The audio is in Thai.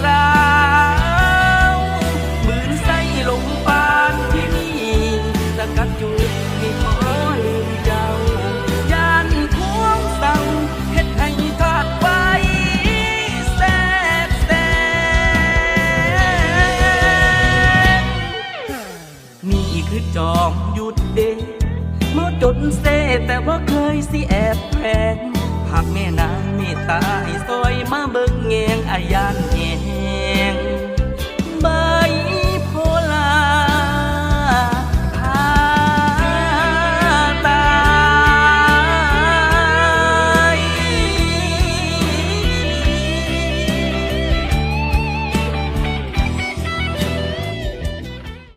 กลาวมืนใส่ลงปานที่นี่สกัดอยู่มีขอลืมเจ้ายานพวงเสาเฮ็ดให้ทอดไปแซ่บแซ่นี่คือจอมหยุดเด้เมื่อจนเซแต่ว่าเคยสิแอบแพงหากแม่นางมีตายห้ซอยมาเบิ่งเงียงอายัน